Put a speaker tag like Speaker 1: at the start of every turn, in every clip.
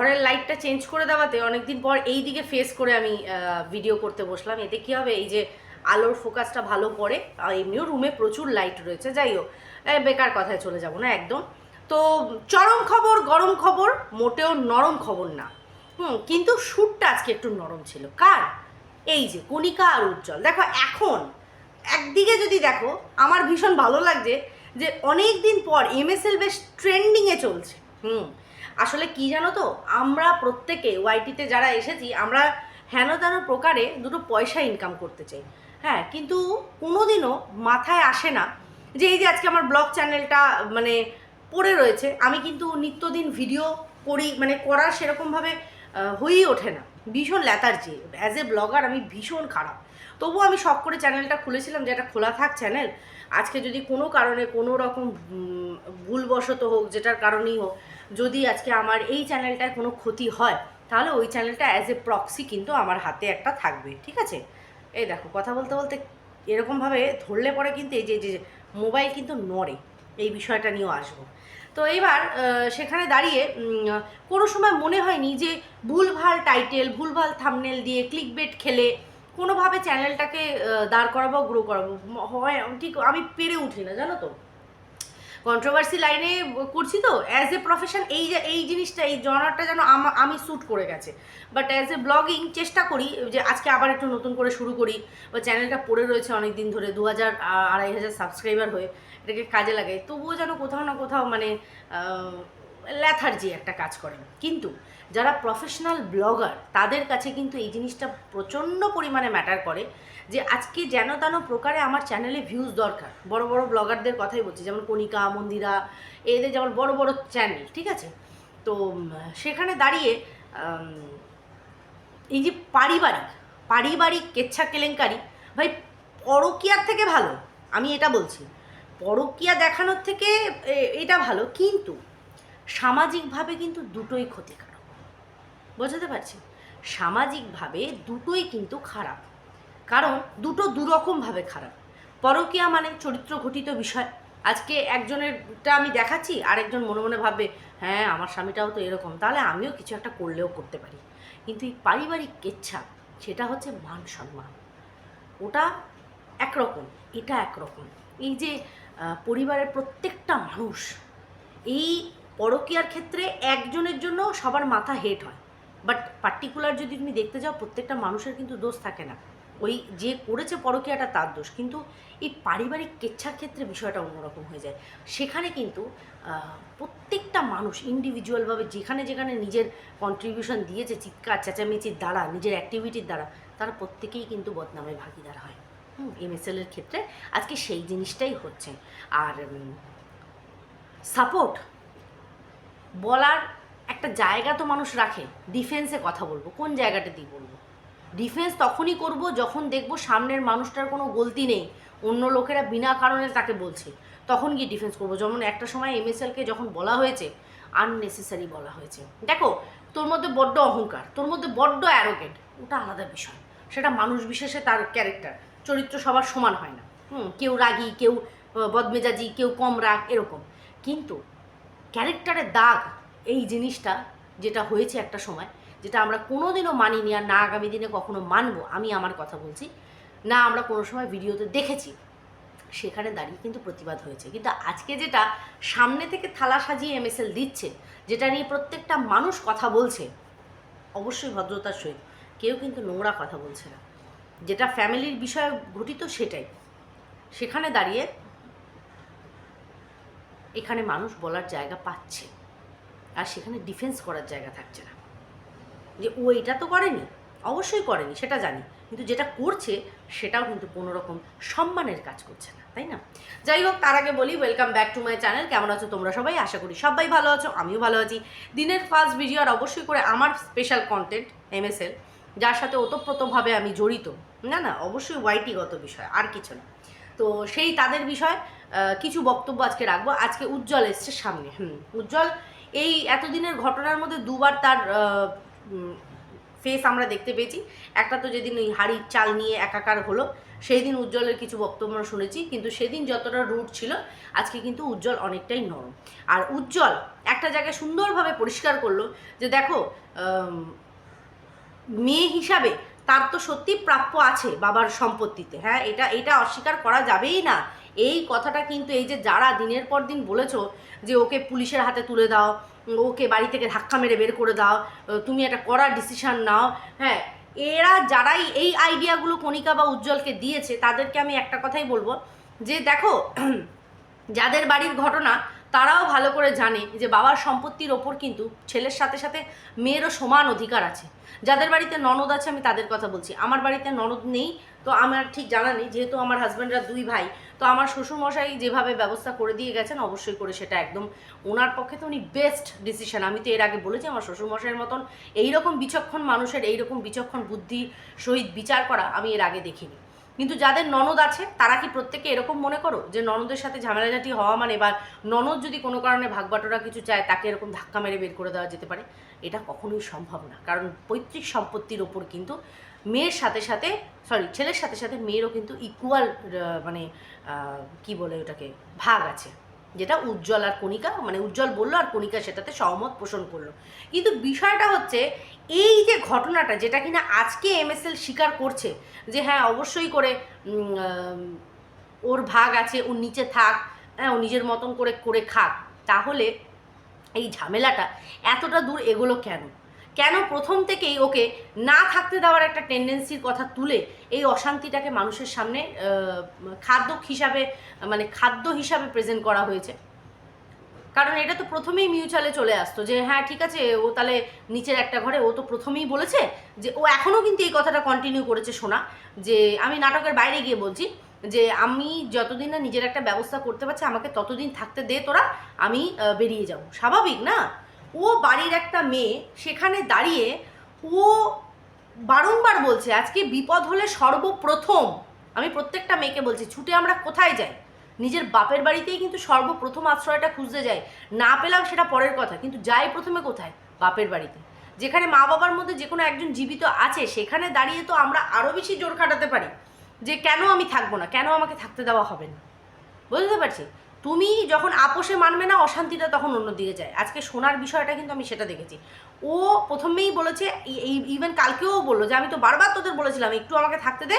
Speaker 1: ঘরের লাইটটা চেঞ্জ করে দেওয়াতে অনেকদিন পর এই দিকে ফেস করে আমি ভিডিও করতে বসলাম। এতে কী হবে? এই যে আলোর ফোকাসটা ভালো পড়ে, আর এমনিও রুমে প্রচুর লাইট রয়েছে। যাই হোক বেকার কথায় চলে যাব না একদম। তো চরম খবর, গরম খবর, মোটেও নরম খবর না। হুম, কিন্তু শ্যুটটা আজকে একটু নরম ছিল। কার? এই যে কণিকা আর উজ্জ্বল। দেখো, এখন একদিকে যদি দেখো, আমার ভীষণ ভালো লাগছে যে অনেক দিন পর এমএসএল বেশ ট্রেন্ডিংয়ে চলছে। হুম। আসলে কি জানো তো? আমরা প্রত্যেকে ওয়াইটিতে যারা এসেছি, আমরা হেন তেন প্রকারে দুটো পয়সা ইনকাম করতে চাই। হ্যাঁ কিন্তু কোনোদিনও মাথায় আসে না যে এই যে আজকে আমার ব্লগ চ্যানেলটা মানে পড়ে রয়েছে, আমি কিন্তু নিত্যদিন ভিডিও করি মানে করার সেরকমভাবে হয়েই ওঠে না। ভীষণ ল্যাথার্জি অ্যাজ এ ব্লগার আমি ভীষণ খারাপ। তবুও আমি শখ করে চ্যানেলটা খুলেছিলাম যে এটা খোলা থাক চ্যানেল। আজকে যদি কোনো কারণে, কোনো রকম ভুলবশত হোক, যেটার কারণেই হোক, যদি আজকে আমার এই চ্যানেলটায় কোনো ক্ষতি হয়, তাহলে ওই চ্যানেলটা অ্যাজ এ প্রক্সি কিন্তু আমার হাতে একটা থাকবে, ঠিক আছে? এই দেখো, কথা বলতে বলতে এরকমভাবে ধরলে পরে কিন্তু এই যে যে, মোবাইল কিন্তু নড়ে, এই বিষয়টা নিয়েও আসব। তো এবার সেখানে দাঁড়িয়ে কোনো সময় মনে হয়নি যে ভুলভাল টাইটেল ভুলভাল থামনেল দিয়ে ক্লিক বেট খেলে কোনোভাবে চ্যানেলটাকে দাঁড় করাবো, গ্রো করাবো হয়, ঠিক আমি পেরে উঠি না, জানো তো। কন্ট্রোভার্সি লাইনে করছি তো অ্যাজ এ প্রফেশন এই যে, এই জিনিসটা, এই জনারটা যেন আমি শ্যুট করে গেছে। বাট অ্যাজ এ ব্লগিং চেষ্টা করি, যে আজকে আবার একটু নতুন করে শুরু করি, বা চ্যানেলটা পড়ে রয়েছে অনেক দিন ধরে, দু হাজার আড়াই হাজার সাবস্ক্রাইবার হয়ে, এটাকে কাজে লাগাই, তবুও যেন কোথাও না কোথাও মানে ল্যাথার্জি একটা কাজ করে কিন্তু যারা প্রফেশনাল ব্লগার তাদের কাছে কিন্তু এই জিনিসটা প্রচণ্ড পরিমাণে ম্যাটার করে যে আজকে যেন তেন প্রকারে আমার চ্যানেলে ভিউজ দরকার। বড় বড় ব্লগারদের কথাই বলছি, যেমন কণিকা, মন্দিরা, এদের যেমন বড় বড় চ্যানেল ঠিক আছে? তো সেখানে দাঁড়িয়ে এই যে পারিবারিক পারিবারিক কেচ্ছা কেলেঙ্কারি, ভাই পরকিয়ার থেকে ভালো, আমি এটা বলছি। পরকিয়া দেখানোর থেকে এটা ভালো, কিন্তু সামাজিকভাবে কিন্তু দুটোই ক্ষতিকারক বোঝাতে পারছি। সামাজিকভাবে দুটোই কিন্তু খারাপ। কারণ দুটো দুরকমভাবে খারাপ। পরকীয়া মানে চরিত্র ঘটিত বিষয়। আজকে একজনেরটা আমি দেখাচ্ছি, আরেকজন মনে মনে ভাববে হ্যাঁ আমার স্বামীটাও তো এরকম। তাহলে আমিও কিছু একটা করলেও করতে পারি। কিন্তু এই পারিবারিক কেচ্ছা, সেটা হচ্ছে মান সম্মান। ওটা একরকম, এটা একরকম। এই যে পরিবারের প্রত্যেকটা মানুষ, এই পরকীয়ার ক্ষেত্রে একজনের জন্য সবার মাথা হেট হয়। বাট পার্টিকুলার যদি তুমি দেখতে যাও, প্রত্যেকটা মানুষের কিন্তু দোষ থাকে না। ওই যে করেছে পরকীয়াটা তার দোষ। কিন্তু এই পারিবারিক কেচ্ছার ক্ষেত্রে বিষয়টা অন্যরকম হয়ে যায়। সেখানে কিন্তু প্রত্যেকটা মানুষ ইন্ডিভিজুয়ালভাবে যেখানে যেখানে নিজের কন্ট্রিবিউশন দিয়েছে, চিৎকার, চেঁচামেচির দ্বারা, নিজের অ্যাক্টিভিটির দ্বারা, তারা প্রত্যেকেই কিন্তু বদনামে ভাগিদার হয়। এমএসএলের ক্ষেত্রে আজকে সেই জিনিসটাই হচ্ছে। আর সাপোর্ট বলার একটা জায়গা তো মানুষ রাখে ডিফেন্সে কথা বলব। কোন জায়গাটা দিয়ে বলব? ডিফেন্স তখনই করব যখন দেখব সামনের মানুষটার কোনো গলতি নেই, অন্য লোকেরা বিনা কারণে তাকে বলছে। তখন গিয়ে ডিফেন্স করব। যেমন একটা সময় এম এমএসএলকে যখন বলা হয়েছে আননেসেসারি বলা হয়েছে। দেখো, তোর মধ্যে বড্ড অহংকার, তোর মধ্যে বড্ড অ্যারোগেন্ট ওটা আলাদা বিষয়। সেটা মানুষ বিশেষে তার ক্যারেক্টার চরিত্র সবার সমান হয় না। হুম, কেউ রাগী, কেউ বদমেজাজি, কেউ কম রাগ, এরকম। কিন্তু ক্যারেক্টারের দাগ এই জিনিসটা যেটা হয়েছে একটা সময়, যেটা আমরা কোনোদিনও মানিনি আর না আগামী দিনে কখনো মানবো, আমি আমার কথা বলছি, না আমরা কোনো সময় ভিডিওতে দেখেছি। সেখানে দাঁড়িয়ে কিন্তু প্রতিবাদ হয়েছে। কিন্তু আজকে যেটা সামনে থেকে থালা সাজিয়ে এমএসএল দিচ্ছে, যেটা নিয়ে প্রত্যেকটা মানুষ কথা বলছে, অবশ্যই ভদ্রতার সহিত, কেউ কিন্তু নোংরা কথা বলছে না। যেটা ফ্যামিলির বিষয়ে ঘটিত সেটাই। সেখানে দাঁড়িয়ে এখানে মানুষ বলার জায়গা পাচ্ছে। আর সেখানে ডিফেন্স করার জায়গা থাকছে না। যে ও এটা তো করেনি, অবশ্যই করেনি, সেটা জানি। কিন্তু যেটা করছে, সেটাও কিন্তু কোনো রকম সম্মানের কাজ করছে না, তাই না? যাই হোক, তার আগে বলি welcome back to my channel কেমন আছো তোমরা সবাই? আশা করি সবাই ভালো আছো, আমিও ভালো আছি। দিনের ফার্স্ট ভিডিও আর অবশ্যই করে আমার স্পেশাল কন্টেন্ট এমএসএল যার সাথে ওতপ্রোতভাবে আমি জড়িত। না না, অবশ্যই ওয়াইটিগত বিষয়, আর কিছু না। তো সেই তাদের বিষয় কিছু বক্তব্য আজকে রাখব। আজকে উজ্জ্বল এসছে সামনে। হুম, উজ্জ্বল এই এতদিনের ঘটনার মধ্যে দুবার তার ফেস আমরা দেখতে পেয়েছি। একটা তো যেদিন ওই হাড়ির চাল নিয়ে একাকার হলো সেই দিন উজ্জ্বলের কিছু বক্তব্য শুনেছি, কিন্তু সেদিন যতটা রুট ছিল, আজকে কিন্তু উজ্জ্বল অনেকটাই নরম। আর উজ্জ্বল একটা জায়গায় সুন্দরভাবে পরিষ্কার করল যে দেখো মেয়ে হিসাবে তার তো সত্যি প্রাপ্য আছে বাবার সম্পত্তিতে হ্যাঁ এটা এটা অস্বীকার করা যাবেই না। এই কথাটা কিন্তু এই যে যারা দিনের পর দিন বলেছ যে ওকে পুলিশের হাতে তুলে দাও, ওকে বাড়ি থেকে ধাক্কা মেরে বের করে দাও তুমি একটা কড়া ডিসিশান নাও হ্যাঁ এরা যারাই এই আইডিয়াগুলো কণিকা বা উজ্জ্বলকে দিয়েছে, তাদেরকে আমি একটা কথাই বলব যে দেখো, যাদের বাড়ির ঘটনা তারাও ভালো করে জানে যে বাবার সম্পত্তির ওপর কিন্তু ছেলের সাথে সাথে মেয়েরও সমান অধিকার আছে। যাদের বাড়িতে ননদ আছে আমি তাদের কথা বলছি। আমার বাড়িতে ননদ নেই, তো আমার ঠিক জানা নেই। যেহেতু আমার হাজব্যান্ডরা দুই ভাই, তো আমার শ্বশুরমশাই যেভাবে ব্যবস্থা করে দিয়ে গেছেন, অবশ্যই করে সেটা একদম ওনার পক্ষে তো উনি বেস্ট ডিসিশন আমি তো এর আগে বলেছি, আমার শ্বশুরমশাইয়ের মতন এইরকম বিচক্ষণ মানুষের এইরকম বিচক্ষণ বুদ্ধি সহিত বিচার করা আমি এর আগে দেখিনি। কিন্তু যাদের ননদ আছে, তারা কি প্রত্যেকে এরকম মনে করো? যে ননদের সাথে ঝামেলাঝাটি হওয়া মানে বা ননদ যদি কোনো কারণে ভাগবাটোরা কিছু চায়, তাকে এরকম ধাক্কা মেরে বের করে দেওয়া যেতে পারে? এটা কখনোই সম্ভব না। কারণ পৈতৃক সম্পত্তির ওপর কিন্তু মেয়ের সাথে সাথে সরি ছেলের সাথে সাথে মেয়েরও কিন্তু ইকুয়াল মানে কি বলে ওটাকে? ভাগ আছে। যেটা উজ্জ্বল আর কণিকা মানে উজ্জ্বল বলল আর কণিকা সেটাতে সহমত পোষণ করল। কিন্তু বিষয়টা হচ্ছে, এই যে ঘটনাটা যেটা কিনা আজকে এমএসএল স্বীকার করছে, যে হ্যাঁ অবশ্যই করে ওর ভাগ আছে, ও নিচে থাক হ্যাঁ ও নিজের মতন করে করে খাক, তাহলে এই ঝামেলাটা এতটা দূর এগোলো কেন? কেন প্রথম থেকেই ওকে না থাকতে দেওয়ার একটা টেন্ডেন্সির কথা তুলে এই অশান্তিটাকে মানুষের সামনে খাদ্য হিসাবে মানে খাদ্য হিসাবে প্রেজেন্ট করা হয়েছে। কারণ এটা তো প্রথমেই মিউচুয়ালে চলে আসতো যে হ্যাঁ ঠিক আছে, ও তাহলে নিচের একটা ঘরে, ও তো প্রথমেই বলেছে যে, ও এখনও কিন্তু এই কথাটা কন্টিনিউ করেছে শোনা যে, আমি নাটকের বাইরে গিয়ে বলছি যে, আমি যতদিন না নিজের একটা ব্যবস্থা করতে পারছি, আমাকে ততদিন থাকতে দে তোরা, আমি বেরিয়ে যাব। স্বাভাবিক না? ও বাড়ির একটা মেয়ে সেখানে দাঁড়িয়ে ও বারংবার বলছে, আজকে বিপদ হলে সর্বপ্রথম, আমি প্রত্যেকটা মেয়েকে বলছি, ছুটে আমরা কোথায় যাই? নিজের বাপের বাড়িতেই কিন্তু সর্বপ্রথম আশ্রয়টা খুঁজতে যাই। না পেলাম সেটা পরের কথা, কিন্তু যাই প্রথমে কোথায়? বাপের বাড়িতে। যেখানে মা বাবার মধ্যে যে কোনো একজন জীবিত আছে, সেখানে দাঁড়িয়ে তো আমরা আরও বেশি জোর খাটাতে পারি যে কেন আমি থাকব না? কেন আমাকে থাকতে দেওয়া হবে না? বুঝতে পারছি? তুমি যখন আপোষে মানবে না, অশান্তিটা তখন অন্যদিকে যায়। আজকে শোনার বিষয়টা কিন্তু আমি সেটা দেখেছি। ও প্রথমেই বলেছে ইভেন কালকেও বলল যে, আমি তো বারবার তোদের বলেছিলাম, একটু আমাকে থাকতে দে,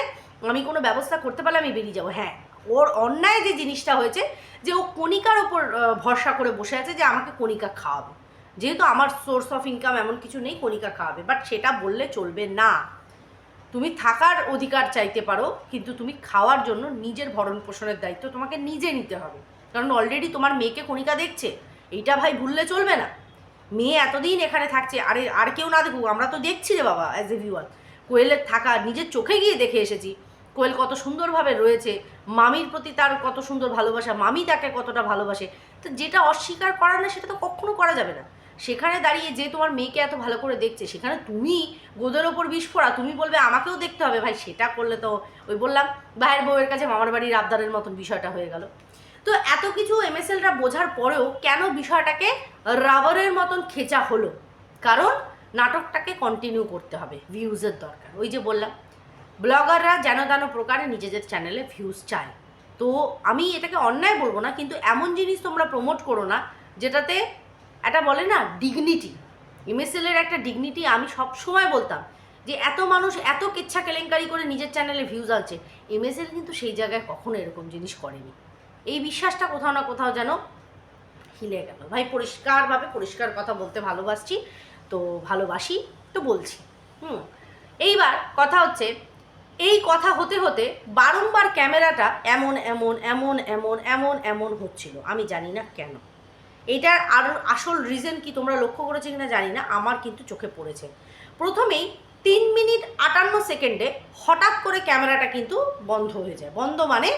Speaker 1: আমি কোনো ব্যবস্থা করতে পারলে আমি বেরিয়ে যাব। হ্যাঁ ওর অন্যায় যে জিনিসটা হয়েছে, যে ও কণিকার ওপর ভরসা করে বসে আছে যে, আমাকে কণিকা খাওয়াবে। যেহেতু আমার সোর্স অফ ইনকাম এমন কিছু নেই, কণিকা খাওয়াবে। বাট সেটা বললে চলবে না। তুমি থাকার অধিকার চাইতে পারো, কিন্তু তুমি খাওয়ার জন্য নিজের ভরণ পোষণের দায়িত্ব তোমাকে নিজে নিতে হবে। কারণ অলরেডি তোমার মেয়েকে কণিকা দেখছে, এইটা ভাই ভুললে চলবে না। মেয়ে এতদিন এখানে থাকছে, আরে আর কেউ না দেখুক, আমরা তো দেখছি রে বাবা অ্যাজ এ ভিউয়ার কোয়েলের থাকা, নিজের চোখে গিয়ে দেখে এসেছি। কোয়েল কত সুন্দরভাবে রয়েছে, মামির প্রতি তার কত সুন্দর ভালোবাসা, মামি তাকে কতটা ভালোবাসে। তো যেটা অস্বীকার করার না, সেটা তো কখনো করা যাবে না। সেখানে দাঁড়িয়ে যে তোমার মেয়েকে এত ভালো করে দেখছে, সেখানে তুমি গোদের ওপর বিস্ফোরা, তুমি বলবে আমাকেও দেখতে হবে ভাই, সেটা করলে তো ওই বললাম, ভাইয়ের বউয়ের কাছে মামার বাড়ির আবদারের মতন বিষয়টা হয়ে গেল। তো এত কিছু এমএসএলরা বোঝার পরেও কেন বিষয়টাকে রাবারের মতন খেচা হলো? কারণ নাটকটাকে কন্টিনিউ করতে হবে ভিউজের দরকার। ওই যে বললাম, ব্লগাররা যেন তেন প্রকারে নিজেদের চ্যানেলে ভিউজ চায়। তো আমি এটাকে অন্যায় বলব না, কিন্তু এমন জিনিস তোমরা প্রমোট করো না, যেটাতে এটা বলে না ডিগনিটি এমএসএলের একটা ডিগনিটি আমি সব সময় বলতাম যে এত মানুষ এত কেচ্ছা কেলেঙ্কারি করে নিজের চ্যানেলে ভিউজ আনছে। এমএসএল কিন্তু সেই জায়গায় কখনো এরকম জিনিস করেনি। এই বিশ্বাসটা কোথাও না কোথাও যেন হিলে গেল। ভাই, পরিষ্কারভাবে পরিষ্কার কথা বলতে ভালোবাসছি, তো ভালোবাসি, তো বলছি। হুম, এইবার কথা হচ্ছে, এই কথা হতে হতে বারংবার ক্যামেরাটা এমন এমন এমন এমন এমন এমন হচ্ছিল। আমি জানি না কেন। এটার আর আসল রিজন কি তোমরা লক্ষ্য করেছ কিনা জানি না, আমার কিন্তু চোখে পড়েছে। প্রথমেই তিন মিনিট আটান্ন সেকেন্ডে হঠাৎ করে ক্যামেরাটা কিন্তু বন্ধ হয়ে যায়। বন্ধ মানে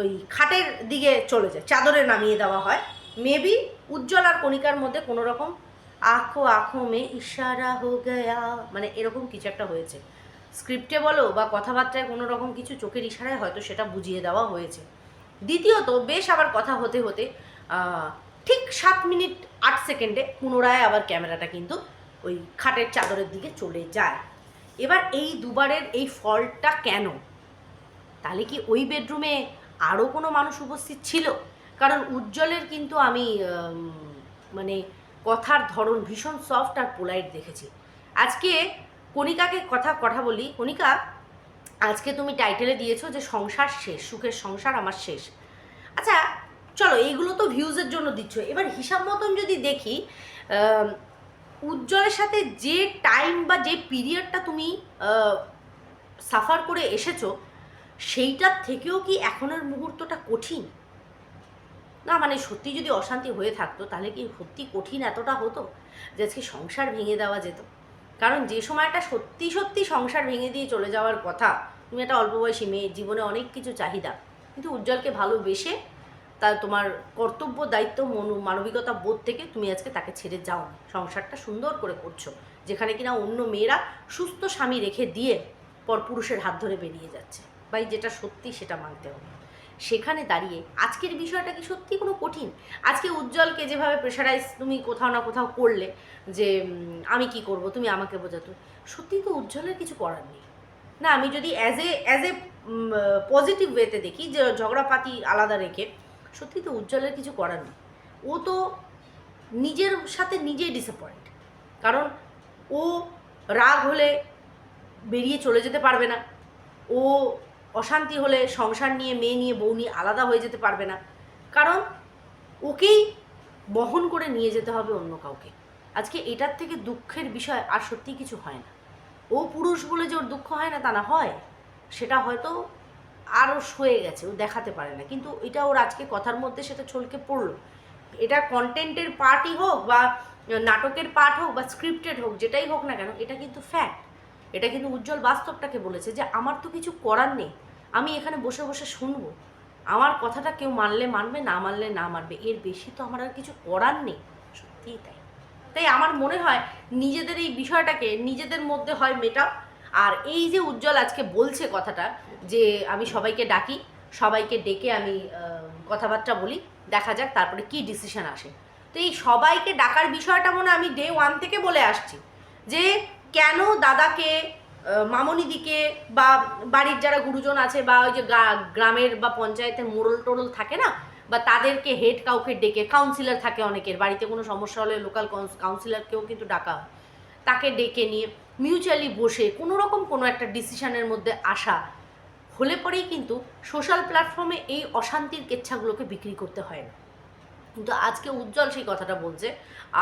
Speaker 1: ওই খাটের দিকে চলে যায়, চাদরে নামিয়ে দেওয়া হয়। মেবি উজ্জ্বল আর কণিকার মধ্যে কোনো রকম আঁখো আঁখো মে ইশারা হো গয়া মানে এরকম কিছু একটা হয়েছে। স্ক্রিপ্টে বলো বা কথাবার্তায় কোনো রকম কিছু চোখের ইশারায় হয়তো সেটা বুঝিয়ে দেওয়া হয়েছে। দ্বিতীয়ত, বেশ আবার কথা হতে হতে ঠিক সাত মিনিট আট সেকেন্ডে পুনরায় আবার ক্যামেরাটা কিন্তু ওই খাটের চাদরের দিকে চলে যায়। এবার এই দুবারের এই ফলটা কেন? তাহলে কি ওই বেডরুমে আরও কোনো মানুষ উপস্থিত ছিল? কারণ উজ্জ্বলের কিন্তু আমি মানে কথার ধরন ভীষণ সফট আর পোলাইট দেখেছি। আজকে কণিকাকে কথা কথা বলি। কণিকা, আজকে তুমি টাইটেলে দিয়েছ যে সংসার শেষ, সুখের সংসার আমার শেষ। আচ্ছা চলো এইগুলো তো ভিউজের জন্য দিচ্ছ। এবার হিসাব মতন যদি দেখি উজ্জ্বলের সাথে যে টাইম বা যে পিরিয়ডটা তুমি সাফার করে এসেছ সেইটার থেকেও কি এখনের মুহূর্তটা কঠিন? না মানে সত্যি যদি অশান্তি হয়ে থাকতো, তাহলে কি সত্যি কঠিন এতটা হতো যে আজকে সংসার ভেঙে দেওয়া যেত? কারণ যে সময়টা সত্যি সত্যি সংসার ভেঙে দিয়ে চলে যাওয়ার কথা, তুমি একটা অল্প বয়সী মেয়ে, জীবনে অনেক কিছু চাহিদা, কিন্তু উজ্জ্বলকে ভালোবেসে তা তোমার কর্তব্য, দায়িত্ব, মনো, মানবিকতা বোধ থেকে তুমি আজকে তাকে ছেড়ে যাও সংসারটা সুন্দর করে করছ, যেখানে কিনা অন্য মেয়েরা সুস্থ স্বামী রেখে দিয়ে পর পুরুষের হাত ধরে বেরিয়ে যাচ্ছে। ভাই যেটা সত্যি সেটা মানতে হবে। সেখানে দাঁড়িয়ে আজকের বিষয়টা কি সত্যি কোনো কঠিন? আজকে উজ্জ্বলকে যেভাবে প্রেশারাইজ তুমি কোথাও না কোথাও করলে যে আমি কি করব, তুমি আমাকে বোঝাতো, সত্যি তো উজ্জ্বলের কিছু করার নেই। না, আমি যদি as a as a positive ওয়েতে দেখি যে ঝগড়াপাতি আলাদা রেখে, সত্যি তো উজ্জ্বলের কিছু করার নেই। ও তো নিজের সাথে নিজেই ডিসঅ্যাপয়েন্ট কারণ ও রাগ হলে বেরিয়ে চলে যেতে পারবে না। ও অশান্তি হলে সংসার নিয়ে, মেয়ে নিয়ে, বউ নিয়ে আলাদা হয়ে যেতে পারবে না। কারণ ওকেই বহন করে নিয়ে যেতে হবে অন্য কাউকে। আজকে এটার থেকে দুঃখের বিষয় আর সত্যি কিছু হয় না। ও পুরুষ বলে যে ওর দুঃখ হয় না, তা না হয়। সেটা হয়তো আরও সয়ে গেছে, ও দেখাতে পারে না। কিন্তু এটা ওর আজকে কথার মধ্যে সেটা ছলকে পড়ল। এটা কন্টেন্টের পার্টই হোক বা নাটকের পার্ট হোক বা স্ক্রিপ্টেড হোক, যেটাই হোক না কেন, এটা কিন্তু ফ্যাক্ট এটা কিন্তু উজ্জ্বল বাস্তবটাকে বলেছে যে আমার তো কিছু করার নেই। আমি এখানে বসে বসে শুনব। আমার কথাটা কেউ মানলে মানবে, না মানলে না মানবে। এর বেশি তো আমার আর কিছু করার নেই। সত্যিই তাই। তাই আমার মনে হয় নিজেদের এই বিষয়টাকে নিজেদের মধ্যে হয় মেটাও। আর এই যে উজ্জ্বল আজকে বলছে কথাটা, যে আমি সবাইকে ডাকি, সবাইকে ডেকে আমি কথাবার্তা বলি, দেখা যাক তারপরে কি ডিসিশন আসে। তো এই সবাইকে ডাকার বিষয়টা মনে আমি ডে ওয়ান থেকে বলে আসছি। যে কেন দাদাকে মামনিদিকে বা বাড়ির যারা গুরুজন আছে বা ওই যে গ্রামের বা পঞ্চায়েতের মোড়ল টোড়ল থাকে না, বা তাদেরকে হেড কাউকে ডেকে কাউন্সিলর থাকে অনেকের, বাড়িতে কোনো সমস্যা হলে লোকাল কাউন্সিলরকেও কিন্তু ডাকা তাকে ডেকে নিয়ে মিউচুয়ালি বসে কোনো রকম কোনো একটা ডিসিশনের মধ্যে আসা, হলে পরেই কিন্তু সোশ্যাল প্ল্যাটফর্মে এই অশান্তির কেচ্ছাগুলোকে বিক্রি করতে হয় না। কিন্তু আজকে উজ্জ্বল সেই কথাটা বলছে,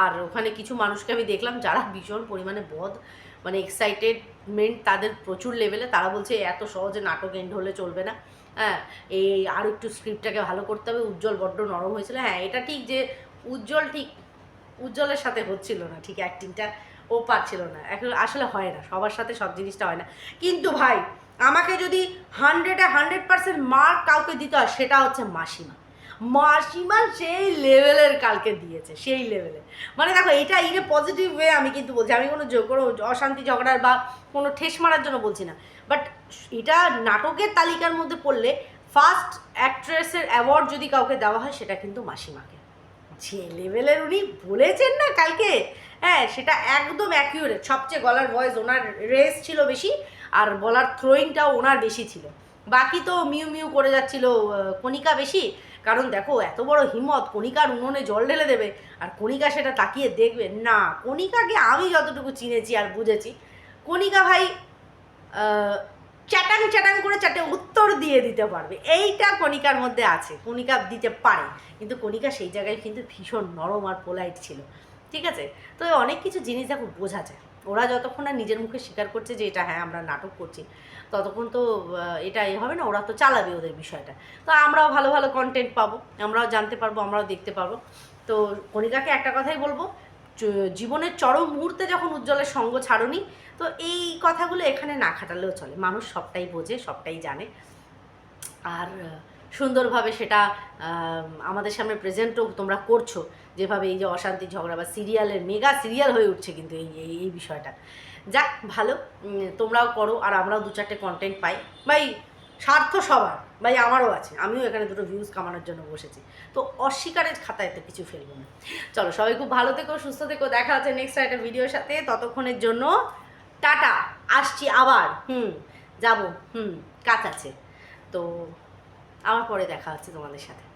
Speaker 1: আর ওখানে কিছু মানুষকে আমি দেখলাম যারা ভীষণ পরিমাণে বদ মানে এক্সাইটেডমেন্ট তাদের প্রচুর লেভেলে তারা বলছে এত সহজে নাটক এন্ড হলে চলবে না। হ্যাঁ এই আর একটু স্ক্রিপ্টটাকে ভালো করতে হবে, উজ্জ্বল বড্ড নরম হয়েছিল। হ্যাঁ এটা ঠিক যে উজ্জ্বল ঠিক উজ্জ্বলের সাথে হচ্ছিল না, ঠিক অ্যাক্টিংটা ও পারছিল না। এখন আসলে হয় না, সবার সাথে সব জিনিসটা হয় না। কিন্তু ভাই, আমাকে যদি হান্ড্রেডে হান্ড্রেড পার্সেন্ট মার্ক কাউকে দিতে হয়, সেটা হচ্ছে মাসিমা। মাসিমা সেই লেভেলের কালকে দিয়েছে, সেই লেভেলে। মানে দেখো, এটা ইন পজিটিভ ওয়ে আমি কিন্তু বলছি। আমি কোনো কোনো অশান্তি, ঝগড়ার বা কোনো ঠেস মারার জন্য বলছি না। বাট এটা নাটকের তালিকার মধ্যে পড়লে ফার্স্ট অ্যাক্ট্রেসের অ্যাওয়ার্ড যদি কাউকে দেওয়া হয়, সেটা কিন্তু মাসিমাকে। যে লেভেলের উনি বলেছেন না কালকে? হ্যাঁ সেটা একদম অ্যাকিউরেট সবচেয়ে গলার ভয়েস ওনার রেস ছিল বেশি আর বলার থ্রোয়িংটাও ওনার বেশি ছিল। বাকি তো মিউ মিউ করে যাচ্ছিল কণিকা বেশি। কারণ দেখো, এত বড় হিম্মত, কণিকার উনুনে জল ঢেলে দেবে, আর কণিকা সেটা তাকিয়ে দেখবে, না, কণিকাকে আমি যতটুকু চিনেছি আর বুঝেছি, কণিকা ভাই চ্যাটাং চ্যাটাং করে চারটে উত্তর দিয়ে দিতে পারবে, এইটা কণিকার মধ্যে আছে, কণিকা দিতে পারে, কিন্তু কণিকা সেই জায়গায় কিন্তু ভীষণ নরম আর পোলাইট ছিল, ঠিক আছে? তো অনেক কিছু জিনিস দেখো বোঝা যায়। ওরা যতক্ষণ না নিজের মুখে স্বীকার করছে যে এটা হ্যাঁ আমরা নাটক করছি, ততক্ষণ তো এটা এ হবে না, ওরা তো চালাবে ওদের বিষয়টা। তো আমরাও ভালো ভালো কন্টেন্ট পাবো, আমরাও জানতে পারব, আমরাও দেখতে পারব। তো কণিকাকে একটা কথাই বলব জীবনের চরম মুহূর্তে যখন উজ্জ্বলের সঙ্গ ছাড়ুনি, তো এই কথাগুলো এখানে না খাটালেও চলে। মানুষ সবটাই বোঝে, সবটাই জানে। আর সুন্দরভাবে সেটা আমাদের সামনে প্রেজেন্টও তোমরা করছ। যেভাবে এই যে অশান্তি ঝগড়া বা সিরিয়ালের মেগা সিরিয়াল হয়ে উঠছে কিন্তু এই, এই- বিষয়টা। যাক, ভালো। তোমরাও করো, আর আমরাও দু চারটে কন্টেন্ট পাই। ভাই, স্বার্থ সবার। ভাই, আমারও আছে। আমিও এখানে দুটো ভিউজ কামানোর জন্য বসেছি। তো অস্বীকারের খাতায় তো কিছু ফেলব না। চলো, সবাই খুব ভালো থেকো, সুস্থ থেকো। দেখা হচ্ছে নেক্সট একটা ভিডিওর সাথে। ততক্ষণের জন্য টাটা। আসছি আবার। হুম, যাব। হুম কাজ আছে তো, আবার পরে দেখা হচ্ছে তোমাদের সাথে।